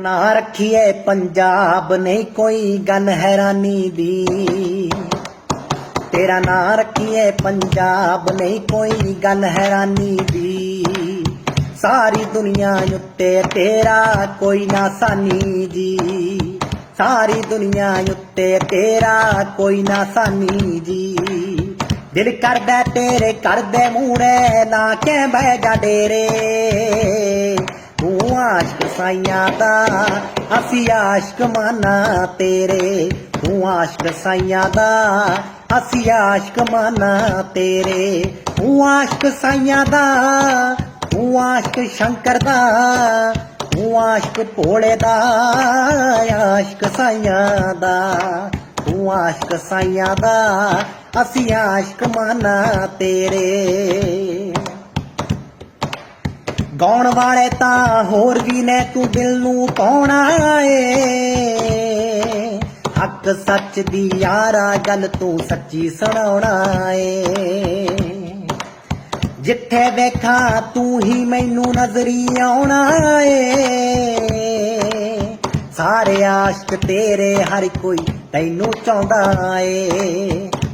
ਨਾ ਰੱਖੀਏ ਪੰਜਾਬ ਨਹੀਂ ਕੋਈ ਗੱਲ ਹੈਰਾਨੀ ਦੀ। ਤੇਰਾ ਨਾਂ ਰੱਖੀਏ ਪੰਜਾਬ ਨਹੀਂ ਕੋਈ ਗੱਲ ਹੈਰਾਨੀ ਦੀ। ਸਾਰੀ ਦੁਨੀਆ ਉੱਤੇ ਤੇਰਾ ਕੋਈ ਨਾ ਸਾਨੀ ਜੀ। ਸਾਰੀ ਦੁਨੀਆ ਉੱਤੇ ਤੇਰਾ ਕੋਈ ਨਾ ਸਾਨੀ ਜੀ। ਦਿਲ ਕਰਦਾ ਤੇਰੇ ਕਰਦੇ ਮੂਰੇ ਨਾ ਕੇ ਬਹਿ ਜਾ ਡੇਰੇ। ਤੂੰ ਆਸ਼ਕ ਸਾਈਆਂ ਦਾ, ਅਸੀਂ ਆਸ਼ਕ ਮਾਨਾ ਤੇਰੇ। ਤੂੰ ਆਸ਼ਕ ਸਾਈਆਂ ਦਾ, ਅਸੀਂ ਆਸ਼ਕ ਮਾਨਾ ਤੇਰੇ। ਤੂੰ ਆਸ਼ਕ ਸਾਈਆਂ ਦਾ, ਤੂੰ ਆਸ਼ਕ ਸ਼ੰਕਰ ਦਾ, ਤੂੰ ਆਸ਼ਕ ਭੋਲੇ ਦਾ, ਆਸ਼ਕ ਸਾਈਆਂ ਦਾ। ਤੂੰ ਆਸ਼ਕ ਸਾਈਆਂ ਦਾ, ਅਸੀਂ ਆਸ਼ਕ ਮਾਨਾ ਤੇਰੇ। ਗਾਉਣ ਵਾਲੇ ਤਾਂ ਹੋਰ ਵੀ ਨੇ ਤੂੰ ਦਿਲ ਨੂੰ ਪਾਉਣਾ ਏ। ਹੱਕ ਸੱਚ ਦੀ ਯਾਰਾ ਗੱਲ ਤੂੰ ਸੱਚੀ ਸੁਣਾਉਣਾ ਏ। ਜਿੱਥੇ ਵੇਖਾਂ ਤੂੰ ਹੀ ਮੈਨੂੰ ਨਜ਼ਰੀ ਆਉਣਾ ਏ। ਸਾਰੇ ਆਸ਼ਕ ਤੇਰੇ, ਹਰ ਕੋਈ ਤੈਨੂੰ ਚਾਹੁੰਦਾ ਏ।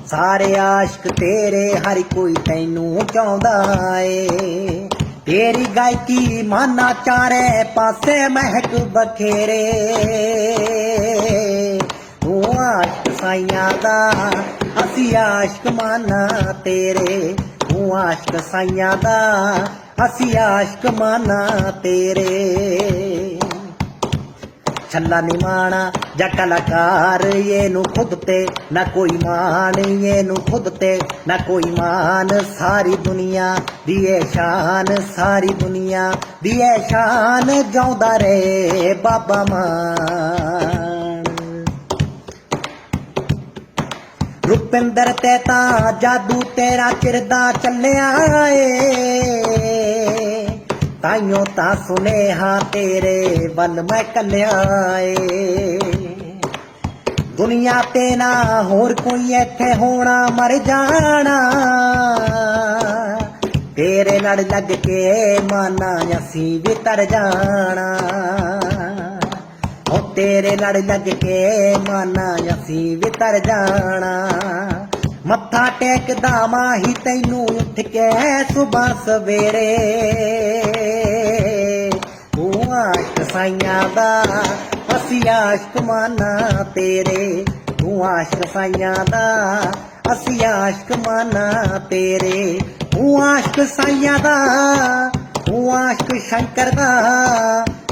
ਸਾਰੇ ਆਸ਼ਕ ਤੇਰੇ, ਹਰ ਕੋਈ ਤੈਨੂੰ ਚਾਹੁੰਦਾ ਏ। ਤੇਰੀ ਗਾਇਕੀ ਮਾਨਾ ਚਾਰੇ ਪਾਸੇ ਮਹਿਕ ਬਖੇਰੇ ਤੂੰ ਆਸ਼ਕ ਸਾਈਆਂ ਦਾ, ਅਸੀਂ ਆਸ਼ਕ ਮਾਨਾ ਤੇਰੇ। ਤੂੰ ਆਸ਼ਕ ਸਾਈਆਂ ਦਾ, ਅਸੀਂ ਆਸ਼ਕ ਮਾਨਾ ਤੇਰੇ। ਛੱਲਾ ਨਿਮਾਣਾ ਜਾਂ ਕਲਾਕਾਰ ਇਹਨੂੰ ਖੁਦ ਤੇ, ਨਾ ਕੋਈ ਮਾਣ ਇਹਨੂੰ ਖੁਦ ਤੇ, ਨਾ ਕੋਈ ਮਾਨ ਸਾਰੀ ਦੁਨੀਆ ਦੀ ਇਹ ਸ਼ਾਨ, ਸਾਰੀ ਦੁਨੀਆ ਦੀ ਇਹ ਸ਼ਾਨ ਜਾਉਂਦਾ ਰਹੇ ਬਾਬਾ ਮਾਨ। ਰੁਪਿੰਦਰ ਤੇ ਤਾਂ ਜਾਦੂ ਤੇਰਾ ਚਿਰਦਾ ਚੱਲਿਆ ਏ। ਤਾਈਓ ਤਾਂ ਸੁਨੇਹਾ ਤੇਰੇ ਵੱਲ ਮੈਂ ਕੱਲਿਆ ਏ। ਦੁਨੀਆ ਤੇ ਨਾ ਹੋਰ ਕੋਈ ਇੱਥੇ ਹੋਣਾ, ਮਰ ਜਾਣਾ। ਤੇਰੇ ਨਾਲ ਲੱਗ ਕੇ ਮਾਨਾ ਅਸੀਂ ਵੀ ਤਰ ਜਾਣਾ। ਉਹ ਤੇਰੇ ਲੜ ਲੱਗ ਕੇ ਮਾਨਾ ਅਸੀਂ ਵੀ ਤਰ ਜਾਣਾ। ਮੱਥਾ ਟੇਕਦਾ ਮਾਹੀ ਤੈਨੂੰ ਉੱਠ ਕੇ ਸੁਬਹ ਸਵੇਰੇ। ਸਾਈਆਂ ਦਾ, ਅਸੀਂ ਆਸ਼ਕ ਮਾਨਾ ਤੇਰੇ। ਤੂੰ ਆਸ਼ਕ ਸਾਈਆਂ ਦਾ, ਅਸੀਂ ਆਸ਼ਕ ਮਾਨਾ ਤੇਰੇ। ਤੂੰ ਆਸ਼ਕ ਸਾਈਆਂ ਦਾ, ਤੂੰ ਆਸ਼ਕ ਸ਼ੰਕਰ ਦਾ,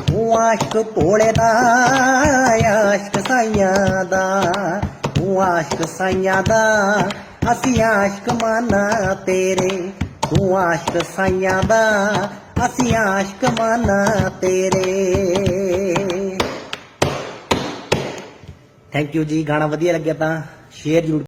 ਤੂੰ ਆਸ਼ਕ ਭੋਲੇ ਦਾ ਆਸ਼ਕ ਸਾਈਆਂ ਦਾ। ਤੂੰ ਆਸ਼ਕ ਸਾਈਆਂ ਦਾ, ਅਸੀਂ ਆਸ਼ਕ ਮਾਨਾ ਤੇਰੇ। ਤੂੰ ਆਸ਼ਕ ਸਾਈਆਂ ਦਾ ਅਸੀਂ ਆਸ਼ਕ ਮਾਨਾ ਤੇਰੇ। ਥੈਂਕ ਯੂ ਜੀ ਗਾਣਾ ਵਧੀਆ ਲੱਗਿਆ ਤਾਂ ਸ਼ੇਅਰ ਜ਼ਰੂਰ